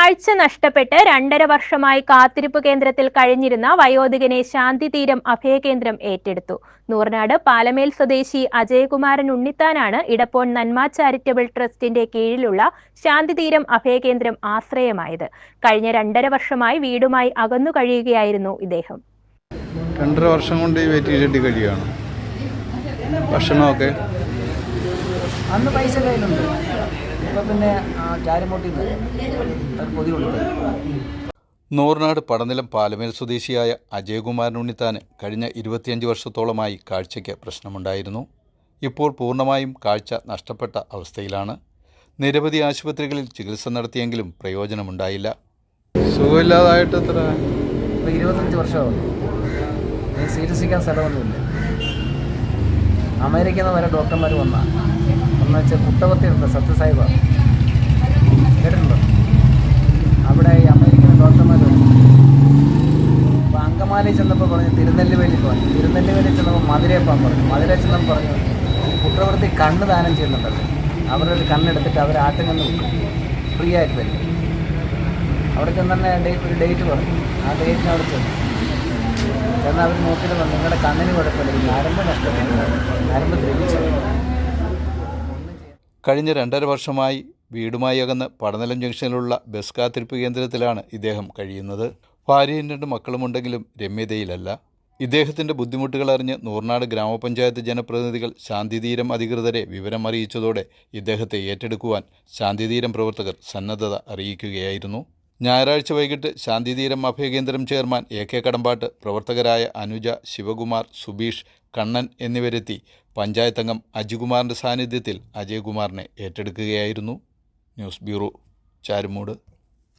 കാഴ്ച നഷ്ടപ്പെട്ട് രണ്ടര വർഷമായി കാത്തിരിപ്പ് കേന്ദ്രത്തിൽ കഴിഞ്ഞിരുന്ന വയോധികനെ ശാന്തിതീരം അഭയകേന്ദ്രം ഏറ്റെടുത്തു. നൂർനാട് പാലമേൽ സ്വദേശി അജയകുമാരൻ ഉണ്ണിത്താനാണ് ഇടപ്പോൺ നന്മ ചാരിറ്റബിൾ ട്രസ്റ്റിന്റെ കീഴിലുള്ള ശാന്തിതീരം അഭയകേന്ദ്രം ആശ്രയമായത്. കഴിഞ്ഞ രണ്ടര വർഷമായി വീടുമായി അകന്നു കഴിയുകയായിരുന്നു ഇദ്ദേഹം. രണ്ടര വർഷം കൊണ്ട് ഭക്ഷണമൊക്കെ അന്ന് പൈസ കയ്യിലുണ്ട്. ഇപ്പം പിന്നെ ചാരുമൂട്ടിൽ നിന്ന് പൊതി കൊടുത്തത് നൂറിനാട് പടനിലം പാലമേൽ സ്വദേശിയായ അജയകുമാരൻ ഉണ്ണിത്താന് കഴിഞ്ഞ ഇരുപത്തിയഞ്ച് വർഷത്തോളമായി കാഴ്ചയ്ക്ക് പ്രശ്നമുണ്ടായിരുന്നു. ഇപ്പോൾ പൂർണമായും കാഴ്ച നഷ്ടപ്പെട്ട അവസ്ഥയിലാണ്. നിരവധി ആശുപത്രികളിൽ ചികിത്സ നടത്തിയെങ്കിലും പ്രയോജനമുണ്ടായില്ല. സുഖമില്ലാതായിട്ട് എത്ര ഇരുപത്തഞ്ച് വർഷമാവും. ചികിത്സിക്കാൻ സ്ഥലമൊന്നുമില്ല. അമേരിക്കയിൽ നിന്ന് വരെ ഡോക്ടർമാർ വന്ന. എന്ന് വെച്ചാൽ പുട്ടപത്തിയുണ്ട് സത്യസായിബ കേട്ടിട്ടുണ്ടോ? അവിടെ ഈ അമേരിക്കൻ ഡോക്ടർമാരുണ്ട് അപ്പോൾ അങ്കമാലി ചെന്നപ്പോൾ പറഞ്ഞു തിരുനെല്ലിവേലി പറഞ്ഞു തിരുനെല്ലിവേലി ചെന്നപ്പോൾ മധുരയെ പറഞ്ഞു. മധുര ചെന്നപ്പോൾ പറഞ്ഞു കുട്ടവൃത്തി കണ്ണ് ദാനം ചെയ്യുന്നുണ്ടല്ലോ. അവരുടെ ഒരു കണ്ണെടുത്തിട്ട് അവർ നിന്ന് വിൽക്കും ഫ്രീ ആയിട്ട് തരും അവിടെ ചെന്ന് തന്നെ ഡേറ്റ് ഒരു ഡേറ്റ് പറഞ്ഞു. ആ ഡേറ്റിന് അവിടെ ചെന്നു. ചെന്ന് അവർ നോക്കിയിട്ട് വന്നു നിങ്ങളുടെ കണ്ണിന് കുഴപ്പമില്ല. ഞരമ്പ് നഷ്ടപ്പെട്ടു. ഞരമ്പ് ദ്രവിച്ചു കഴിഞ്ഞ രണ്ടര വർഷമായി വീടുമായി അകന്ന് പടനിലം ജംഗ്ഷനിലുള്ള ബസ് കാത്തിരിപ്പ് കേന്ദ്രത്തിലാണ് ഇദ്ദേഹം കഴിയുന്നത്. ഭാര്യയും രണ്ട് മക്കളുമുണ്ടെങ്കിലും രമ്യതയിലല്ല. ഇദ്ദേഹത്തിന്റെ ബുദ്ധിമുട്ടുകൾ അറിഞ്ഞ് നൂർനാട് ഗ്രാമപഞ്ചായത്ത് ജനപ്രതിനിധികൾ ശാന്തിതീരം അധികൃതരെ വിവരം അറിയിച്ചതോടെ ഇദ്ദേഹത്തെ ഏറ്റെടുക്കുവാൻ ശാന്തിതീരം പ്രവർത്തകർ സന്നദ്ധത അറിയിക്കുകയായിരുന്നു. ഞായറാഴ്ച വൈകിട്ട് ശാന്തിതീരം അഭയകേന്ദ്രം ചെയർമാൻ എ കെ കടമ്പാട്ട് പ്രവർത്തകരായ അനുജ ശിവകുമാർ സുബീഷ് കണ്ണൻ എന്നിവരെത്തി പഞ്ചായത്ത് അംഗം അജികുമാറിന്റെ സാന്നിധ്യത്തിൽ അജയകുമാറിനെ ഏറ്റെടുക്കുകയായിരുന്നു. News bureau Charummood.